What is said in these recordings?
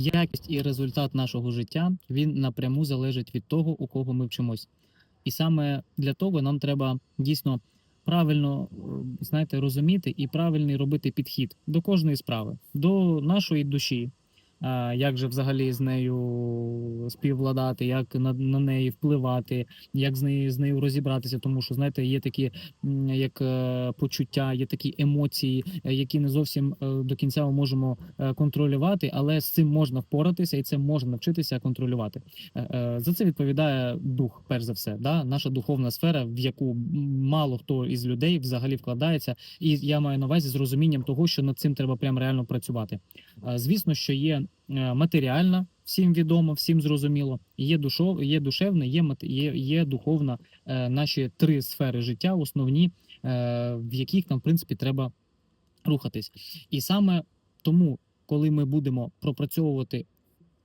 якість і результат нашого життя він напряму залежить від того, у кого ми вчимось. І саме для того нам треба дійсно правильно знаєте, розуміти і правильний робити підхід до кожної справи, до нашої душі. А, Як же взагалі з нею співвладати, як на, на неї впливати, як з нею з нею розібратися, тому що знаєте, є такі як е, почуття, є такі емоції, е, які не зовсім е, до кінця ми можемо е, контролювати, але з цим можна впоратися і це можна навчитися контролювати. Е, е, За це відповідає дух, перш за все, да? наша духовна сфера, в яку мало хто із людей взагалі вкладається, і я маю на увазі з розумінням того, що над цим треба прям реально працювати. Е, Звісно, що є е, матеріальна, всім відомо, всім зрозуміло. Є душов, є душевна, є є, є духовна. Е, Наші три сфери життя, основні, е, в яких нам в принципі треба рухатись. І саме тому, коли ми будемо пропрацьовувати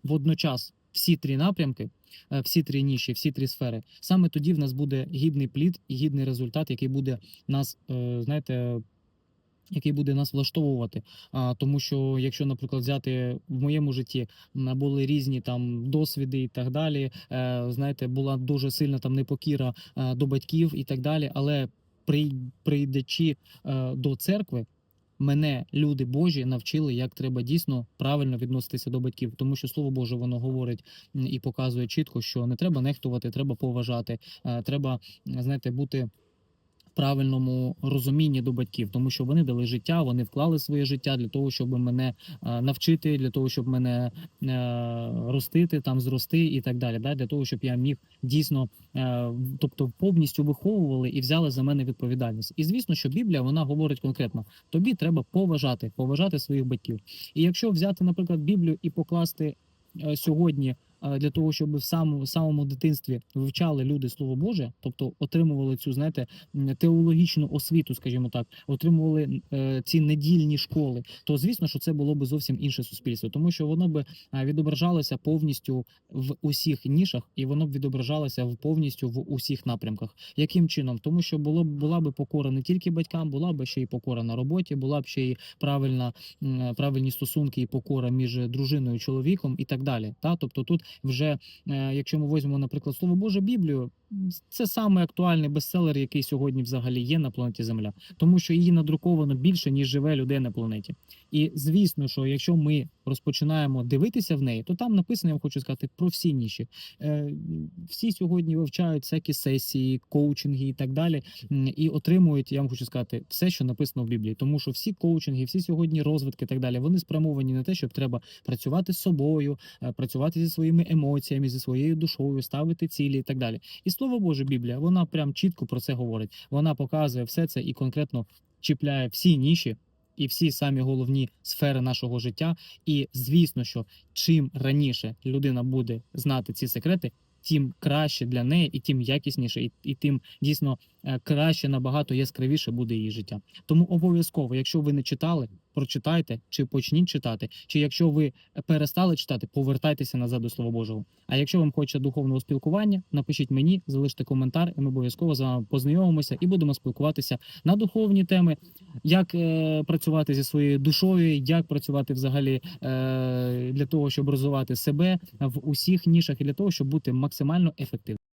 водночас всі три напрямки, е, всі три ніші, всі три сфери, саме тоді в нас буде гідний плід і гідний результат, який буде нас, е, знаєте, який буде нас влаштовувати. А, тому що, якщо, наприклад, взяти в моєму житті були різні там досвіди і так далі. Е, знаєте, була дуже сильна там непокіра е, до батьків і так далі. Але при, прийдучи е, до церкви, мене люди Божі навчили, як треба дійсно правильно відноситися до батьків, тому що слово Боже воно говорить і показує чітко, що не треба нехтувати, треба поважати, е, треба знаєте, бути правильному розумінні до батьків, тому що вони дали життя, вони вклали своє життя для того, щоб мене е, навчити, для того, щоб мене е, ростити, там зрости і так далі. Да? Для того, щоб я міг дійсно, е, тобто повністю виховували і взяли за мене відповідальність. І звісно, що Біблія вона говорить конкретно: тобі треба поважати, поважати своїх батьків. І якщо взяти, наприклад, Біблію і покласти сьогодні. Для того щоб в самому самому дитинстві вивчали люди слово Боже, тобто отримували цю, знаєте, теологічну освіту, скажімо так, отримували е, ці недільні школи, то звісно, що це було би зовсім інше суспільство, тому що воно би відображалося повністю в усіх нішах, і воно б відображалося в повністю в усіх напрямках. Яким чином? Тому що було б була би покора не тільки батькам, була б ще й покора на роботі, була б ще й правильна правильні стосунки і покора між дружиною чоловіком і так далі. Та тобто, тут вже е, якщо ми візьмемо, наприклад, слово Боже Біблію, це саме актуальний бестселер, який сьогодні взагалі є на планеті Земля, тому що її надруковано більше ніж живе людей на планеті. І звісно, що якщо ми розпочинаємо дивитися в неї, то там написано, я вам хочу сказати, про всі ніші. Е, всі сьогодні вивчають всякі сесії, коучинги і так далі, і отримують, я вам хочу сказати, все, що написано в Біблії. Тому що всі коучинги, всі сьогодні розвитки і так далі, вони спрямовані на те, щоб треба працювати з собою, е, працювати зі своїми емоціями, зі своєю душою, ставити цілі і так далі. І слово Боже, Біблія, вона прям чітко про це говорить. Вона показує все це і конкретно чіпляє всі ніші. І всі самі головні сфери нашого життя. І звісно, що чим раніше людина буде знати ці секрети, тим краще для неї, і тим якісніше, і, і тим дійсно е, краще, набагато яскравіше буде її життя. Тому обов'язково, якщо ви не читали, прочитайте чи почніть читати. Чи якщо ви перестали читати, повертайтеся назад до Слова Божого. А якщо вам хочеться духовного спілкування, напишіть мені, залиште коментар, і ми обов'язково з вами познайомимося і будемо спілкуватися на духовні теми, як е, працювати зі своєю душою, як працювати взагалі е, для того, щоб розвивати себе в усіх нішах, і для того, щоб бути максимально ефективним.